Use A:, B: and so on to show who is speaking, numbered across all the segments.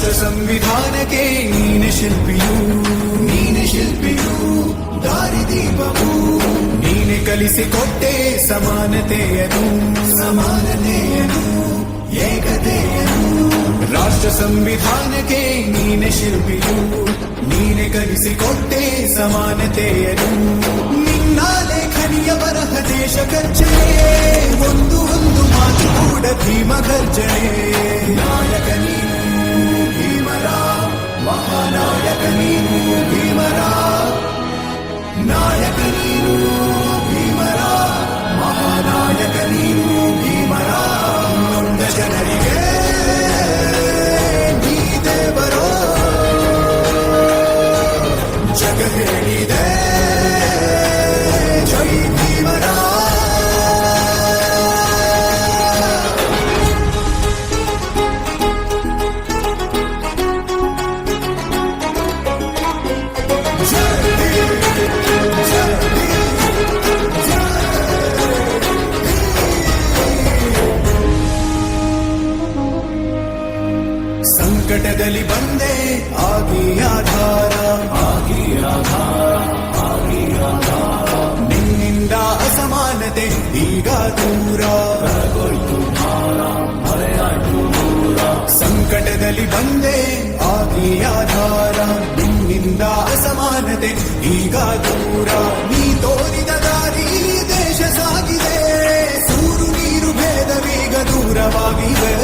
A: ರಾಷ್ಟ್ರ ಸಂವಿಧಾನಕ್ಕೆ ನೀನೆ ಶಿಲ್ಪಿಯು ನೀನೆ ಶಿಲ್ಪಿಯು ದಾರಿದೀಪವು ನೀನೆ ಕಲಿಸಿಕೊಟ್ಟೆ ಸಮಾನತೆಯನು ಸಮಾನತೆಯನು ಏಕತೆಯನು ರಾಷ್ಟ್ರ ಸಂವಿಧಾನಕ್ಕೆ ನೀನೆ ಶಿಲ್ಪಿಯು ನೀನೆ ಕಲಿಸಿಕೊಟ್ಟೆ ಸಮಾನತೆಯನು ನಿನ್ನ ಲೇಖನಿಯ ಬರಹ ದೇಶ ಗರ್ಜನೆ ಒಂದು ಒಂದು ಮಾತು ಕೂಡ ಭೀಮ ಗರ್ಜನೆ ನಾಯಕ ನೀನು ಭೀಮರ ಮಹಾನಾಯಕ ನೀನು ಭೀಮರ ನಾಯಕ ನೀನು ಭೀಮರ ಮಹಾನಾಯಕ ನೀನು ಸಂಕಟದಲ್ಲಿ ಬಂದೆ ಆಗಿ ಆಧಾರ ನಿನ್ನಿಂದ ಅಸಮಾನತೆ, ಈಗ ದೂರ. ನೀ ತೋರಿದ ದಾರಿ, ದೇಶ ಸಾಗಿದೆ. ಸೂರು ನೀರು ಭೇದವೀಗ ದೂರವಾಗಿವೆ.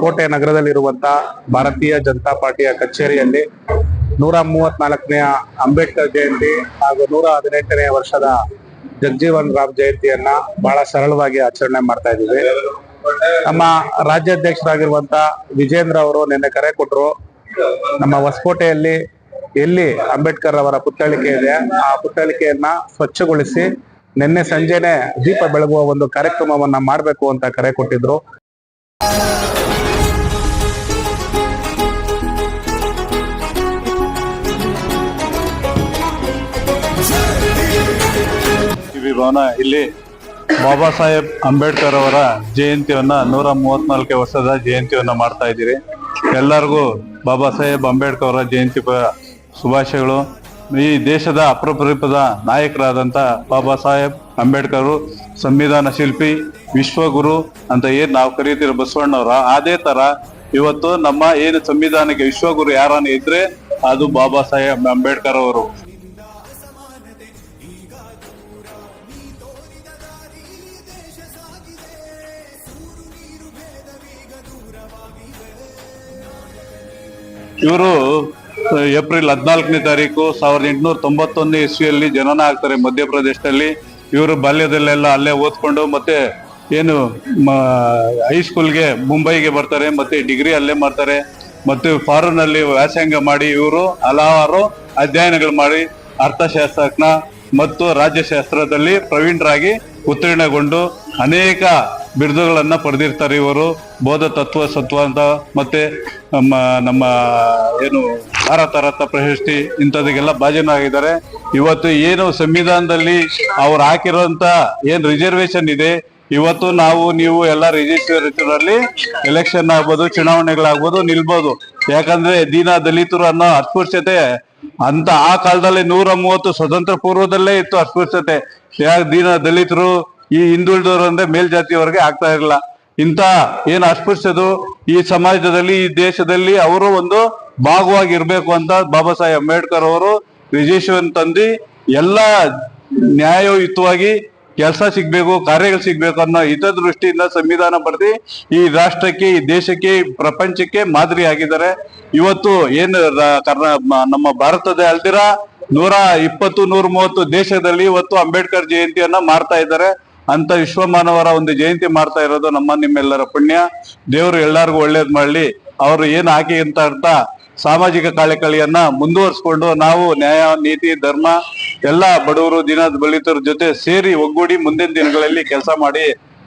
B: ಹೊಸಕೋಟೆ ನಗರದಲ್ಲಿರುವಂತಹ ಭಾರತೀಯ ಜನತಾ ಪಾರ್ಟಿಯ ಕಚೇರಿಯಲ್ಲಿ ನೂರ ಮೂವತ್ನಾಲ್ಕನೆಯ ಅಂಬೇಡ್ಕರ್ ಜಯಂತಿ ಹಾಗೂ ನೂರ ಹದಿನೆಂಟನೆಯ ವರ್ಷದ ಜಗಜೀವನ್ ರಾಮ್ ಜಯಂತಿಯನ್ನ ಬಹಳ ಸರಳವಾಗಿ ಆಚರಣೆ ಮಾಡ್ತಾ ಇದ್ದೀವಿ. ನಮ್ಮ ರಾಜ್ಯಾಧ್ಯಕ್ಷರಾಗಿರುವಂತ ವಿಜೇಂದ್ರ ಅವರು ನಿನ್ನೆ ಕರೆ ಕೊಟ್ಟರು ನಮ್ಮ ಹೊಸಕೋಟೆಯಲ್ಲಿ ಎಲ್ಲಿ ಅಂಬೇಡ್ಕರ್ ಅವರ ಪುತ್ಥಳಿಕೆ ಇದೆ, ಆ ಪುತ್ಥಳಿಕೆಯನ್ನ ಸ್ವಚ್ಛಗೊಳಿಸಿ ನಿನ್ನೆ ಸಂಜೆನೆ ದೀಪ ಬೆಳಗುವ ಒಂದು ಕಾರ್ಯಕ್ರಮವನ್ನ ಮಾಡಬೇಕು ಅಂತ ಕರೆ ಕೊಟ್ಟಿದ್ರು.
C: ಭವನ ಇಲ್ಲಿ ಬಾಬಾ ಸಾಹೇಬ್ ಅಂಬೇಡ್ಕರ್ ಅವರ ಜಯಂತಿಯನ್ನ ನೂರ ಮೂವತ್ನಾಲ್ಕನೇ ವರ್ಷದ ಜಯಂತಿಯನ್ನ ಮಾಡ್ತಾ ಇದ್ದೀರಿ. ಎಲ್ಲರಿಗೂ ಬಾಬಾ ಸಾಹೇಬ್ ಅಂಬೇಡ್ಕರ್ ಅವರ ಜಯಂತಿ ಶುಭಾಶಯಗಳು. ಈ ದೇಶದ ಅಪ್ರಪರೂಪದ ನಾಯಕರಾದಂತ ಬಾಬಾ ಸಾಹೇಬ್ ಅಂಬೇಡ್ಕರ್ ಸಂವಿಧಾನ ಶಿಲ್ಪಿ, ವಿಶ್ವಗುರು ಅಂತ ಏನ್ ನಾವು ಕರೀತಿರೋ ಬಸವಣ್ಣವರ ಅದೇ ತರ ಇವತ್ತು ನಮ್ಮ ಏನು ಸಂವಿಧಾನಕ್ಕೆ ವಿಶ್ವಗುರು ಯಾರನ್ನ ಇದ್ರೆ ಅದು ಬಾಬಾ ಸಾಹೇಬ್ ಅಂಬೇಡ್ಕರ್ ಅವರು. ಇವರು ಏಪ್ರಿಲ್ ಹದಿನಾಲ್ಕನೇ ತಾರೀಕು ಸಾವಿರದ ಎಂಟುನೂರ ತೊಂಬತ್ತೊಂದನೇ ಇಸ್ವಿಯಲ್ಲಿ ಜನನ ಆಗ್ತಾರೆ ಮಧ್ಯಪ್ರದೇಶದಲ್ಲಿ. ಇವರು ಬಾಲ್ಯದಲ್ಲೆಲ್ಲ ಅಲ್ಲೇ ಓದ್ಕೊಂಡು ಮತ್ತೆ ಏನು ಹೈಸ್ಕೂಲ್ಗೆ ಮುಂಬೈಗೆ ಬರ್ತಾರೆ, ಮತ್ತೆ ಡಿಗ್ರಿ ಅಲ್ಲೇ ಮಾಡ್ತಾರೆ, ಮತ್ತು ಫಾರಿನ್ ಅಲ್ಲಿ ವ್ಯಾಸಂಗ ಮಾಡಿ ಇವರು ಹಲವಾರು ಅಧ್ಯಯನಗಳು ಮಾಡಿ ಅರ್ಥಶಾಸ್ತ್ರಜ್ಞ ಮತ್ತು ರಾಜ್ಯಶಾಸ್ತ್ರದಲ್ಲಿ ಪ್ರವೀಣರಾಗಿ ಉತ್ತೀರ್ಣಗೊಂಡು ಅನೇಕ ಬಿರುದುಗಳನ್ನ ಪಡೆದಿರ್ತಾರೆ ಇವರು. ಬೋಧ ತತ್ವ ಸತ್ವ ಅಂತ ಮತ್ತೆ ನಮ್ಮ ನಮ್ಮ ಏನು ಭಾರತ ರತ್ನ ಪ್ರಶಸ್ತಿ ಇಂಥದಕ್ಕೆಲ್ಲ ಭಾಜನಾಗಿದ್ದಾರೆ ಇವತ್ತು ಏನು ಸಂವಿಧಾನದಲ್ಲಿ ಅವ್ರು ಹಾಕಿರೋಂತ ಏನು ರಿಸರ್ವೇಶನ್ ಇದೆ, ಇವತ್ತು ನಾವು, ನೀವು ಎಲ್ಲ ರಿಜಿಸ್ಟ್ರೇಷನ್ ಅಲ್ಲಿ ಎಲೆಕ್ಷನ್ ಆಗ್ಬೋದು, ಚುನಾವಣೆಗಳಾಗ್ಬೋದು ನಿಲ್ಬೋದು. ಯಾಕಂದ್ರೆ ದೀನ ದಲಿತರು ಅನ್ನೋ ಅಸ್ಪೃಶ್ಯತೆ ಅಂತ ಆ ಕಾಲದಲ್ಲಿ ನೂರ ಮೂವತ್ತು ಸ್ವತಂತ್ರ ಪೂರ್ವದಲ್ಲೇ ಇತ್ತು ಅಸ್ಪೃಶ್ಯತೆ. ಯಾಕೆ ದೀನ ದಲಿತರು ಈ ಹಿಂದುಳಿದವರು ಅಂದ್ರೆ ಮೇಲ್ಜಾತಿಯವರೆಗೆ ಆಗ್ತಾ ಇರಲಿಲ್ಲ ಇಂಥ ಏನು ಅಸ್ಪೃಶ್ಯದು? ಈ ಸಮಾಜದಲ್ಲಿ, ಈ ದೇಶದಲ್ಲಿ ಅವರು ಒಂದು ಭಾಗವಾಗಿರ್ಬೇಕು ಅಂತ ಬಾಬಾ ಸಾಹೇಬ್ ಅಂಬೇಡ್ಕರ್ ಅವರು ರಿಜಿಸ್ಟ್ರೇಷನ್ ತಂದು ಎಲ್ಲ ನ್ಯಾಯಯುತವಾಗಿ ಕೆಲಸ ಸಿಗ್ಬೇಕು, ಕಾರ್ಯಗಳು ಸಿಗ್ಬೇಕು ಅನ್ನೋ ಹಿತದೃಷ್ಟಿಯಿಂದ ಸಂವಿಧಾನ ಬರೆದಿ ಈ ರಾಷ್ಟ್ರಕ್ಕೆ, ಈ ದೇಶಕ್ಕೆ ಪ್ರಪಂಚಕ್ಕೆ ಮಾದರಿ ಆಗಿದ್ದಾರೆ. ಇವತ್ತು ಏನು ನಮ್ಮ ಭಾರತದ ಅಲ್ದಿರ ನೂರ ಇಪ್ಪತ್ತು ನೂರ ಮೂವತ್ತು ದೇಶದಲ್ಲಿ ಇವತ್ತು ಅಂಬೇಡ್ಕರ್ ಜಯಂತಿಯನ್ನ ಮಾಡ್ತಾ ಇದ್ದಾರೆ. ಅಂತ ವಿಶ್ವಮಾನವರ ಒಂದು ಜಯಂತಿ ಮಾಡ್ತಾ ಇರೋದು ನಮ್ಮ ನಿಮ್ಮೆಲ್ಲರ ಪುಣ್ಯ. ದೇವರು ಎಲ್ಲರಿಗೂ ಒಳ್ಳೇದ್ ಮಾಡ್ಲಿ. ಅವರು ಏನ್ ಹಾಕಿ ಅಂತ ಅರ್ಥ, ಸಾಮಾಜಿಕ ಕಾಳಕಳಿಯನ್ನ ಮುಂದುವರಿಸ್ಕೊಂಡು ನಾವು ನ್ಯಾಯ, ನೀತಿ, ಧರ್ಮ, ಎಲ್ಲ ಬಡವರು ದಿನ ಬಲಿತರ ಜೊತೆ ಸೇರಿ ಒಗ್ಗೂಡಿ ಮುಂದಿನ ದಿನಗಳಲ್ಲಿ ಕೆಲಸ ಮಾಡಿ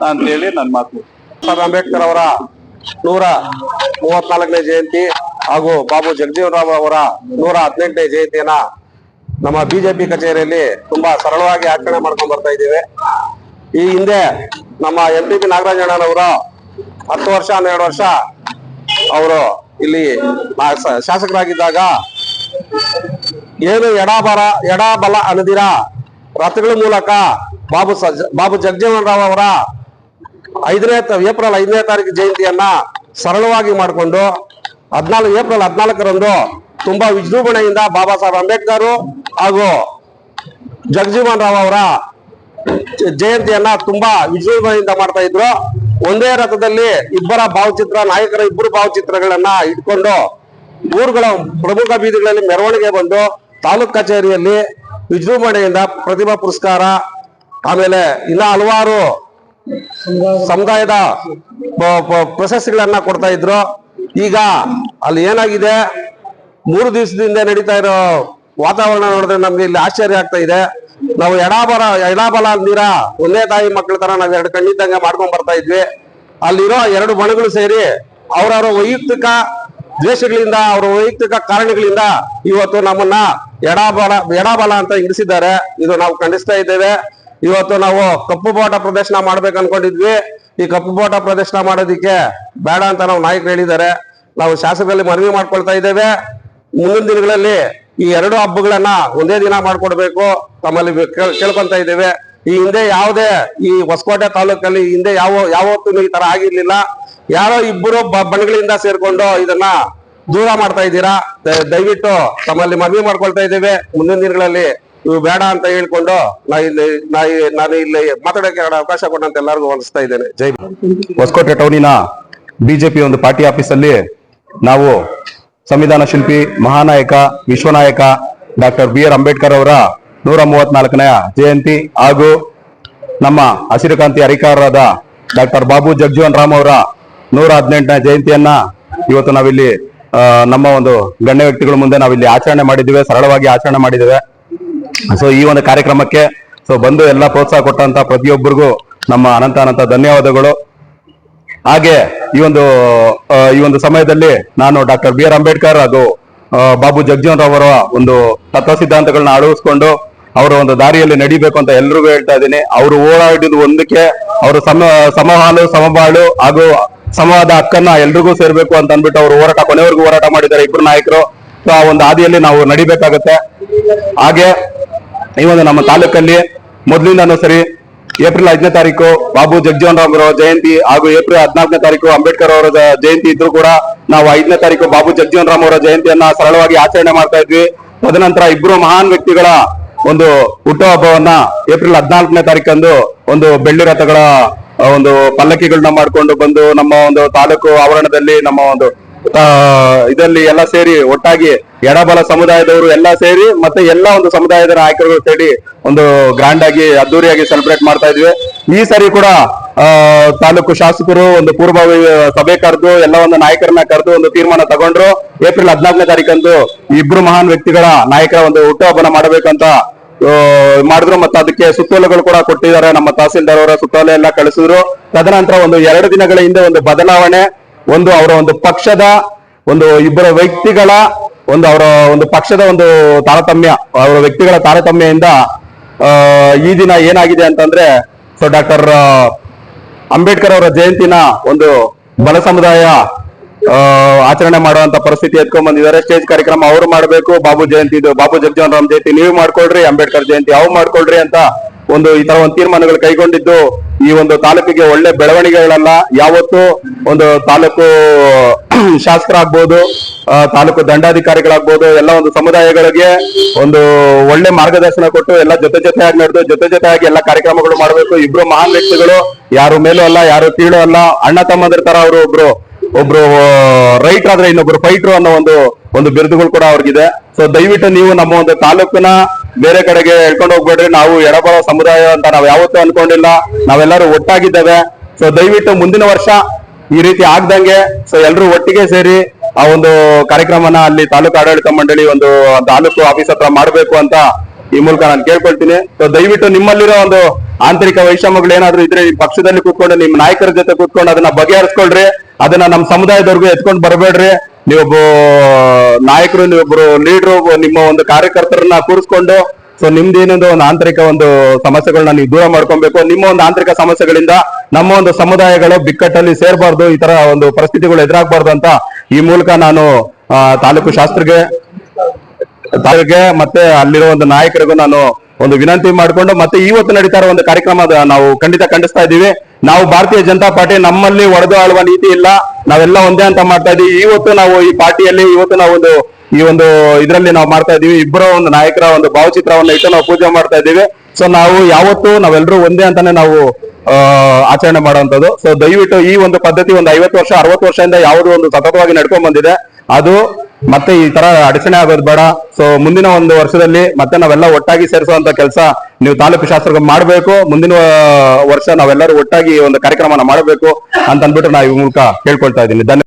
C: ಅಂತ ಹೇಳಿ ನನ್ನ ಮಾತು.
D: ಬಾಬಾ ಅಂಬೇಡ್ಕರ್ ಅವರ ನೂರ ಮೂವತ್ನಾಲ್ಕನೇ ಜಯಂತಿ ಹಾಗೂ ಬಾಬು ಜಗಜೀವನ್ ರಾವ್ ಅವರ ನೂರ ಹದಿನೆಂಟನೇ ಜಯಂತಿಯನ್ನ ನಮ್ಮ ಬಿಜೆಪಿ ಕಚೇರಿಯಲ್ಲಿ ತುಂಬಾ ಸರಳವಾಗಿ ಆಚರಣೆ ಮಾಡ್ಕೊಂಡು ಬರ್ತಾ ಇದ್ದೀವಿ. ಈ ಹಿಂದೆ ನಮ್ಮ ಎಂ ಪಿ ಪಿ ನಾಗರಾಜಣ್ಣನವರು ಹತ್ತು ವರ್ಷ, ಹನ್ನೆರಡು ವರ್ಷ ಅವರು ಇಲ್ಲಿ ಶಾಸಕರಾಗಿದ್ದಾಗ, ಏನು ಎಡಬರ ಎಡಬಲ ಅನ್ನದಿರ? ರಥಗಳ ಮೂಲಕ ಬಾಬು ಬಾಬು ಜಗಜೀವನ್ ರಾವ್ ಅವರ ಐದನೇ ಏಪ್ರಿಲ್ ಐದನೇ ತಾರೀಕು ಜಯಂತಿಯನ್ನ ಸರಳವಾಗಿ ಮಾಡಿಕೊಂಡು ಹದಿನಾಲ್ಕು, ಏಪ್ರಿಲ್ ಹದಿನಾಲ್ಕರಂದು ತುಂಬಾ ವಿಜೃಂಭಣೆಯಿಂದ ಬಾಬಾ ಸಾಹೇಬ್ ಅಂಬೇಡ್ಕರ್ ಹಾಗೂ ಜಗಜೀವನ್ ರಾವ್ ಅವರ ಜಯಂತಿಯನ್ನ ತುಂಬಾ ವಿಜೃಂಭಣೆಯಿಂದ ಮಾಡ್ತಾ ಇದ್ರು. ಒಂದೇ ರಥದಲ್ಲಿ ಇಬ್ಬರ ಭಾವಚಿತ್ರ, ನಾಯಕರ ಇಬ್ಬರು ಭಾವಚಿತ್ರಗಳನ್ನ ಇಟ್ಕೊಂಡು ಊರುಗಳ ಪ್ರಮುಖ ಬೀದಿಗಳಲ್ಲಿ ಮೆರವಣಿಗೆ ಬಂದು ತಾಲೂಕ್ ಕಚೇರಿಯಲ್ಲಿ ವಿಜೃಂಭಣೆಯಿಂದ ಪ್ರತಿಭಾ ಪುರಸ್ಕಾರ, ಆಮೇಲೆ ಇನ್ನ ಹಲವಾರು ಸಮುದಾಯದ ಪ್ರಶಸ್ತಿಗಳನ್ನ ಕೊಡ್ತಾ ಇದ್ರು. ಈಗ ಅಲ್ಲಿ ಏನಾಗಿದೆ? ಮೂರು ದಿವಸದಿಂದ ನಡೀತಾ ಇರೋ ವಾತಾವರಣ ನೋಡಿದ್ರೆ ನಮ್ಗೆ ಇಲ್ಲಿ ಆಶ್ಚರ್ಯ ಆಗ್ತಾ ಇದೆ. ನಾವು ಎಡಾಬರ ಎಡಾಬಲ ಅಂದಿರ ಒಂದೇ ತಾಯಿ ಮಕ್ಕಳ ತರ ನಾವ್ ಎರಡು ಕಣ್ಣಿದ್ದಂಗೆ ಮಾಡ್ಕೊಂಡ್ ಬರ್ತಾ ಇದ್ವಿ. ಅಲ್ಲಿರೋ ಎರಡು ಬಣಗಳು ಸೇರಿ ಅವರವರ ವೈಯಕ್ತಿಕ ದ್ವೇಷಗಳಿಂದ, ಅವರ ವೈಯಕ್ತಿಕ ಕಾರಣಗಳಿಂದ ಇವತ್ತು ನಮ್ಮನ್ನ ಎಡಾಬಲ ಎಡಾಬಲ ಅಂತ ಇರಿಸಿದ್ದಾರೆ. ಇದು ನಾವು ಖಂಡಿಸ್ತಾ ಇದ್ದೇವೆ. ಇವತ್ತು ನಾವು ಕಪ್ಪು ಬಾಟ ಪ್ರದರ್ಶನ ಮಾಡ್ಬೇಕು ಅನ್ಕೊಂಡಿದ್ವಿ. ಈ ಕಪ್ಪು ಬಾಟ ಪ್ರದರ್ಶನ ಮಾಡೋದಿಕ್ಕೆ ಬೇಡ ಅಂತ ನಾವು ನಾಯಕರು ಹೇಳಿದ್ದಾರೆ. ನಾವು ಶಾಸಕರಲ್ಲಿ ಮನವಿ ಮಾಡ್ಕೊಳ್ತಾ ಇದ್ದೇವೆ. ಮುಂದಿನ ದಿನಗಳಲ್ಲಿ ಈ ಎರಡು ಹಬ್ಬಗಳನ್ನ ಒಂದೇ ದಿನ ಮಾಡ್ಕೊಡ್ಬೇಕು ತಮ್ಮಲ್ಲಿ ಕೇಳ್- ಕೇಳ್ಕೊಂತ ಇದ್ದೇವೆ. ಈ ಹಿಂದೆ ಯಾವುದೇ ಈ ಹೊಸಕೋಟೆ ತಾಲೂಕಲ್ಲಿ ಹಿಂದೆ ಯಾವ ಯಾವತ್ತೂ ಈ ತರ ಆಗಿರ್ಲಿಲ್ಲ. ಯಾರೋ ಇಬ್ಬರು ಬಣ್ಣಗಳಿಂದ ಸೇರ್ಕೊಂಡು ಇದನ್ನ ದೂರ ಮಾಡ್ತಾ ಇದ್ದೀರಾ? ದಯವಿಟ್ಟು ತಮ್ಮಲ್ಲಿ ಮನವಿ ಮಾಡ್ಕೊಳ್ತಾ ಇದ್ದೇವೆ. ಮುಂದಿನ ದಿನಗಳಲ್ಲಿ ಇವು ಬೇಡ ಅಂತ ಹೇಳ್ಕೊಂಡು ನಾ ಇಲ್ಲಿ, ನಾ ನಾನು ಇಲ್ಲಿ ಮಾತಾಡೋಕೆ ಅವಕಾಶ ಕೊಟ್ಟಂತ ಎಲ್ಲರಿಗೂ ವಂದಿಸ್ತಾ ಇದ್ದೇನೆ. ಜೈ.
E: ಹೊಸಕೋಟೆ ಟೌನಿನ ಬಿಜೆಪಿ ಒಂದು ಪಾರ್ಟಿ ಆಫೀಸಲ್ಲಿ ನಾವು ಸಂವಿಧಾನ ಶಿಲ್ಪಿ, ಮಹಾನಾಯಕ, ವಿಶ್ವನಾಯಕ ಡಾಕ್ಟರ್ ಬಿ ಆರ್ ಅಂಬೇಡ್ಕರ್ ಅವರ ನೂರ ಮೂವತ್ನಾಲ್ಕನೆಯ ಜಯಂತಿ ಹಾಗೂ ನಮ್ಮ ಹಸಿರು ಕ್ರಾಂತಿ ಹರಿಕಾರರಾದ ಡಾಕ್ಟರ್ ಬಾಬು ಜಗಜೀವನ್ ರಾಮ್ ಅವರ ನೂರ ಹದಿನೆಂಟನೇ ಜಯಂತಿಯನ್ನ ಇವತ್ತು ನಾವಿಲ್ಲಿ ನಮ್ಮ ಒಂದು ಗಣ್ಯ ವ್ಯಕ್ತಿಗಳ ಮುಂದೆ ನಾವಿಲ್ಲಿ ಆಚರಣೆ ಮಾಡಿದ್ದೇವೆ, ಸರಳವಾಗಿ ಆಚರಣೆ ಮಾಡಿದ್ದೇವೆ. ಸೊ ಈ ಒಂದು ಕಾರ್ಯಕ್ರಮಕ್ಕೆ ಸೊ ಬಂದು ಎಲ್ಲ ಪ್ರೋತ್ಸಾಹ ಕೊಟ್ಟಂತ ಪ್ರತಿಯೊಬ್ಬರಿಗೂ ನಮ್ಮ ಅನಂತ ಅನಂತ ಧನ್ಯವಾದಗಳು. ಹಾಗೆ ಈ ಒಂದು ಈ ಒಂದು ಸಮಯದಲ್ಲಿ ನಾನು ಡಾಕ್ಟರ್ ಬಿ ಆರ್ ಅಂಬೇಡ್ಕರ್ ಹಾಗೂ ಬಾಬು ಜಗಜೀವನ್ ರಾವ್ ಅವರ ಒಂದು ತತ್ವ ಸಿದ್ಧಾಂತಗಳನ್ನ ಅಳವಡಿಸ್ಕೊಂಡು ಅವರ ಒಂದು ದಾರಿಯಲ್ಲಿ ನಡಿಬೇಕು ಅಂತ ಎಲ್ರಿಗೂ ಹೇಳ್ತಾ ಇದ್ದೀನಿ. ಅವರು ಓಡಾಡಿದ ಒಂದಕ್ಕೆ ಅವರು ಸಮ, ಸಮಹಾಲು, ಸಮಬಾಳು ಹಾಗೂ ಸಮವಾದ ಹಕ್ಕನ್ನ ಎಲ್ರಿಗೂ ಸೇರ್ಬೇಕು ಅಂತ ಅಂದ್ಬಿಟ್ಟು ಅವರು ಹೋರಾಟ, ಕೊನೆವರೆಗೂ ಹೋರಾಟ ಮಾಡಿದ್ದಾರೆ ಇಬ್ಬರು ನಾಯಕರು. ಸೊ ಆ ಒಂದು ಹಾದಿಯಲ್ಲಿ ನಾವು ನಡಿಬೇಕಾಗತ್ತೆ. ಹಾಗೆ ಈ ಒಂದು ನಮ್ಮ ತಾಲೂಕಲ್ಲಿ ಮೊದಲಿಂದನೂ ಸರಿ ಏಪ್ರಿಲ್ ಐದನೇ ತಾರೀಕು ಬಾಬು ಜಗಜೀವನ್ ರಾಮ್ ಅವರ ಜಯಂತಿ ಹಾಗೂ ಏಪ್ರಿಲ್ ಹದಿನಾಲ್ಕನೇ ತಾರೀಕು ಅಂಬೇಡ್ಕರ್ ಅವರ ಜಯಂತಿ ಇದ್ರು ಕೂಡ ನಾವು ಐದನೇ ತಾರೀಕು ಬಾಬು ಜಗಜೀವನ್ ರಾಮ್ ಅವರ ಜಯಂತಿಯನ್ನ ಸರಳವಾಗಿ ಆಚರಣೆ ಮಾಡ್ತಾ ಇದ್ವಿ. ತದನಂತರ ಇಬ್ಬರು ಮಹಾನ್ ವ್ಯಕ್ತಿಗಳ ಒಂದು ಹುಟ್ಟುಹಬ್ಬವನ್ನ ಏಪ್ರಿಲ್ ಹದಿನಾಲ್ಕನೇ ತಾರೀಕಂದು ಒಂದು ಬೆಳ್ಳಿ ರಥಗಳ ಒಂದು ಪಲ್ಲಕ್ಕಿಗಳನ್ನ ಮಾಡ್ಕೊಂಡು ಬಂದು ನಮ್ಮ ಒಂದು ತಾಲೂಕು ಆವರಣದಲ್ಲಿ ನಮ್ಮ ಒಂದು ಇದರಲ್ಲಿ ಎಲ್ಲ ಸೇರಿ ಒಟ್ಟಾಗಿ ಎಡಬಲ ಸಮುದಾಯದವರು ಎಲ್ಲ ಸೇರಿ ಮತ್ತೆ ಎಲ್ಲ ಒಂದು ಸಮುದಾಯದ ನಾಯಕರುಗಳು ಸೇರಿ ಒಂದು ಗ್ರ್ಯಾಂಡ್ ಆಗಿ, ಅದ್ದೂರಿಯಾಗಿ ಸೆಲೆಬ್ರೇಟ್ ಮಾಡ್ತಾ ಇದ್ವಿ. ಈ ಸರಿ ಕೂಡ, ಆ, ತಾಲೂಕು ಶಾಸಕರು ಒಂದು ಪೂರ್ವಭಾವಿ ಸಭೆ ಕರೆದು, ಎಲ್ಲ ಒಂದು ನಾಯಕರನ್ನ ಕರೆದು ಒಂದು ತೀರ್ಮಾನ ತಗೊಂಡ್ರು. ಏಪ್ರಿಲ್ ಹದಿನಾಲ್ಕನೇ ತಾರೀಕಂದು ಇಬ್ರು ಮಹಾನ್ ವ್ಯಕ್ತಿಗಳ ನಾಯಕರ ಒಂದು ಹುಟ್ಟುಹಬ್ಬನ ಮಾಡಬೇಕಂತ ಮಾಡಿದ್ರು. ಮತ್ತೆ ಅದಕ್ಕೆ ಸುತ್ತೋಲೆಗಳು ಕೂಡ ಕೊಟ್ಟಿದ್ದಾರೆ. ನಮ್ಮ ತಹಸೀಲ್ದಾರ್ ಅವರ ಸುತ್ತೋಲೆ ಎಲ್ಲ ಕಳಿಸಿದ್ರು. ತದನಂತರ ಒಂದು ಎರಡು ದಿನಗಳ ಹಿಂದೆ ಒಂದು ಬದಲಾವಣೆ ಒಂದು ಅವರ ಒಂದು ಪಕ್ಷದ ಒಂದು ಇಬ್ಬರ ವ್ಯಕ್ತಿಗಳ ಒಂದು ಅವರ ಒಂದು ಪಕ್ಷದ ಒಂದು ತಾರತಮ್ಯ ಅವರ ವ್ಯಕ್ತಿಗಳ ತಾರತಮ್ಯದಿಂದ ಆ, ಈ ದಿನ ಏನಾಗಿದೆ ಅಂತಂದ್ರೆ ಸೊ ಡಾಕ್ಟರ್ ಅಂಬೇಡ್ಕರ್ ಅವರ ಜಯಂತಿನ ಒಂದು ಬಲ ಸಮುದಾಯ ಆಚರಣೆ ಮಾಡುವಂತ ಪರಿಸ್ಥಿತಿ ಎತ್ಕೊಂಡ್ ಬಂದಿದ್ದಾರೆ. ಸ್ಟೇಜ್ ಕಾರ್ಯಕ್ರಮ ಅವ್ರು ಮಾಡಬೇಕು ಬಾಬು ಜಯಂತಿ ಇದು ಬಾಬು ಜಗಜೀವನ್ ರಾಮ್ ಜಯಂತಿ ನೀವು ಮಾಡ್ಕೊಳ್ರಿ ಅಂಬೇಡ್ಕರ್ ಜಯಂತಿ ಅವು ಮಾಡ್ಕೊಳ್ರಿ ಅಂತ ಒಂದು ಈ ತರ ಒಂದು ತೀರ್ಮಾನಗಳು ಕೈಗೊಂಡಿದ್ದು. ಈ ಒಂದು ತಾಲೂಕಿಗೆ ಒಳ್ಳೆ ಬೆಳವಣಿಗೆಗಳನ್ನ ಯಾವತ್ತು ಒಂದು ತಾಲೂಕು ಶಾಸಕರಾಗ್ಬೋದು ತಾಲೂಕು ದಂಡಾಧಿಕಾರಿಗಳಾಗ್ಬೋದು, ಎಲ್ಲ ಒಂದು ಸಮುದಾಯಗಳಿಗೆ ಒಂದು ಒಳ್ಳೆ ಮಾರ್ಗದರ್ಶನ ಕೊಟ್ಟು ಎಲ್ಲ ಜೊತೆ ಜೊತೆಯಾಗಿ ನಡೆದು, ಜೊತೆ ಜೊತೆಯಾಗಿ ಎಲ್ಲ ಕಾರ್ಯಕ್ರಮಗಳು ಮಾಡಬೇಕು. ಇಬ್ರು ಮಹಾನ್ ವ್ಯಕ್ತಿಗಳು, ಯಾರು ಮೇಲೂ ಅಲ್ಲ, ಯಾರು ತೀಳು ಅಲ್ಲ, ಅಣ್ಣ ತಮ್ಮಂದಿರ ತರ ಅವರು ಒಬ್ರು ಒಬ್ರು ರೈಟ್ ಆದ್ರೆ ಇನ್ನೊಬ್ರು ಫೈಟ್ರು ಅನ್ನೋ ಒಂದು ಒಂದು ಬಿರುದುಗಳು ಕೂಡ ಅವ್ರಿಗಿದೆ. ಸೊ ದಯವಿಟ್ಟು ನೀವು ನಮ್ಮ ಒಂದು ತಾಲೂಕನ್ನ ಬೇರೆ ಕಡೆಗೆ ಹೇಳ್ಕೊಂಡು ಹೋಗ್ಬೇಡ್ರಿ. ನಾವು ಎಡಬಲ ಸಮುದಾಯ ಅಂತ ನಾವು ಯಾವತ್ತೂ ಅನ್ಕೊಂಡಿಲ್ಲ. ನಾವೆಲ್ಲರೂ ಒಟ್ಟಾಗಿದ್ದೇವೆ. ಸೊ ದಯವಿಟ್ಟು ಮುಂದಿನ ವರ್ಷ ಈ ರೀತಿ ಆಗ್ದಂಗೆ. ಸೊ ಎಲ್ಲರೂ ಒಟ್ಟಿಗೆ ಸೇರಿ ಆ ಒಂದು ಕಾರ್ಯಕ್ರಮನ ಅಲ್ಲಿ ತಾಲೂಕು ಆಡಳಿತ ಮಂಡಳಿ ಒಂದು ತಾಲೂಕು ಆಫೀಸ್ ಹತ್ರ ಮಾಡಬೇಕು ಅಂತ ಈ ಮೂಲಕ ನಾನು ಕೇಳ್ಕೊಳ್ತೀನಿ. ಸೊ ದಯವಿಟ್ಟು ನಿಮ್ಮಲ್ಲಿರೋ ಒಂದು ಆಂತರಿಕ ವೈಷಮ್ಯಗಳು ಏನಾದ್ರು ಇದ್ರೆ ಪಕ್ಷದಲ್ಲಿ ಕೂತ್ಕೊಂಡು, ನಿಮ್ಮ ನಾಯಕರ ಜೊತೆ ಕೂತ್ಕೊಂಡು ಅದನ್ನ ಬಗೆಹರಿಸ್ಕೊಳ್ರಿ. ಅದನ್ನ ನಮ್ಮ ಸಮುದಾಯದವ್ರಿಗೂ ಎತ್ಕೊಂಡು ಬರಬೇಡ್ರಿ. ನೀವೊಬ್ಬ ನಾಯಕರು ನೀವೊಬ್ರು ಲೀಡ್ರು ನಿಮ್ಮ ಒಂದು ಕಾರ್ಯಕರ್ತರನ್ನ ಕೂರಿಸ್ಕೊಂಡು ಸೊ ನಿಮ್ದೇನೊಂದು ಒಂದು ಆಂತರಿಕ ಒಂದು ಸಮಸ್ಯೆಗಳನ್ನ ನೀವು ದೂರ ಮಾಡ್ಕೊಬೇಕು. ನಿಮ್ಮ ಒಂದು ಆಂತರಿಕ ಸಮಸ್ಯೆಗಳಿಂದ ನಮ್ಮ ಒಂದು ಸಮುದಾಯಗಳು ಬಿಕ್ಕಟ್ಟಲ್ಲಿ ಸೇರ್ಬಾರ್ದು, ಈ ತರ ಒಂದು ಪರಿಸ್ಥಿತಿಗಳು ಎದುರಾಗಬಾರ್ದು ಅಂತ ಈ ಮೂಲಕ ನಾನು ತಾಲೂಕು ಶಾಸ್ತ್ರಿಗೆ ತಾಲೂಕಿಗೆ ಮತ್ತೆ ಅಲ್ಲಿರೋ ಒಂದು ನಾಯಕರಿಗೂ ನಾನು ಒಂದು ವಿನಂತಿ ಮಾಡಿಕೊಂಡು ಮತ್ತೆ ಇವತ್ತು ನಡೀತಾ ಇರೋ ಒಂದು ಕಾರ್ಯಕ್ರಮ ನಾವು ಖಂಡಿತ ಖಂಡಿಸ್ತಾ ಇದ್ದೀವಿ. ನಾವು ಭಾರತೀಯ ಜನತಾ ಪಾರ್ಟಿ ನಮ್ಮಲ್ಲಿ ಒಡೆದು ಆಳುವ ನೀತಿ ಇಲ್ಲ. ನಾವೆಲ್ಲ ಒಂದೇ ಅಂತ ಮಾಡ್ತಾ ಇದೀವಿ ಇವತ್ತು ನಾವು ಈ ಪಾರ್ಟಿಯಲ್ಲಿ ಇವತ್ತು ನಾವು ಒಂದು, ಈ ಒಂದು ಇದರಲ್ಲಿ ನಾವು ಮಾಡ್ತಾ ಇದೀವಿ ಇಬ್ಬರ ಒಂದು ನಾಯಕರ ಒಂದು ಭಾವಚಿತ್ರವನ್ನ ಇಟ್ಟು ನಾವು ಪೂಜೆ ಮಾಡ್ತಾ ಇದ್ದೀವಿ. ಸೊ ನಾವು ಯಾವತ್ತು ನಾವೆಲ್ಲರೂ ಒಂದೇ ಅಂತಾನೆ ನಾವು ಆಚರಣೆ ಮಾಡುವಂಥದ್ದು. ಸೊ ದಯವಿಟ್ಟು ಈ ಒಂದು ಪದ್ಧತಿ ಒಂದು ಐವತ್ತು ವರ್ಷ, ಅರವತ್ತು ವರ್ಷದಿಂದ ಯಾವುದು ಒಂದು ಸತತವಾಗಿ ನಡ್ಕೊಂಡ್ ಬಂದಿದೆ ಅದು ಮತ್ತೆ ಈ ತರ ಅಡಚಣೆ ಆಗೋದು ಬೇಡ. ಸೊ ಮುಂದಿನ ಒಂದು ವರ್ಷದಲ್ಲಿ ಮತ್ತೆ ನಾವೆಲ್ಲ ಒಟ್ಟಾಗಿ ಸೇರಿಸುವಂತ ಕೆಲಸ ನೀವು ತಾಲೂಕು ಶಾಸ್ತ್ರ ಮಾಡಬೇಕು. ಮುಂದಿನ ವರ್ಷ ನಾವೆಲ್ಲರೂ ಒಟ್ಟಾಗಿ ಒಂದು ಕಾರ್ಯಕ್ರಮನ ಮಾಡಬೇಕು ಅಂತ ಅಂದ್ಬಿಟ್ಟು ನಾ ಈ ಮೂಲಕ ಹೇಳ್ಕೊಳ್ತಾ ಇದ್ದೀನಿ. ಧನ್ಯವಾದ.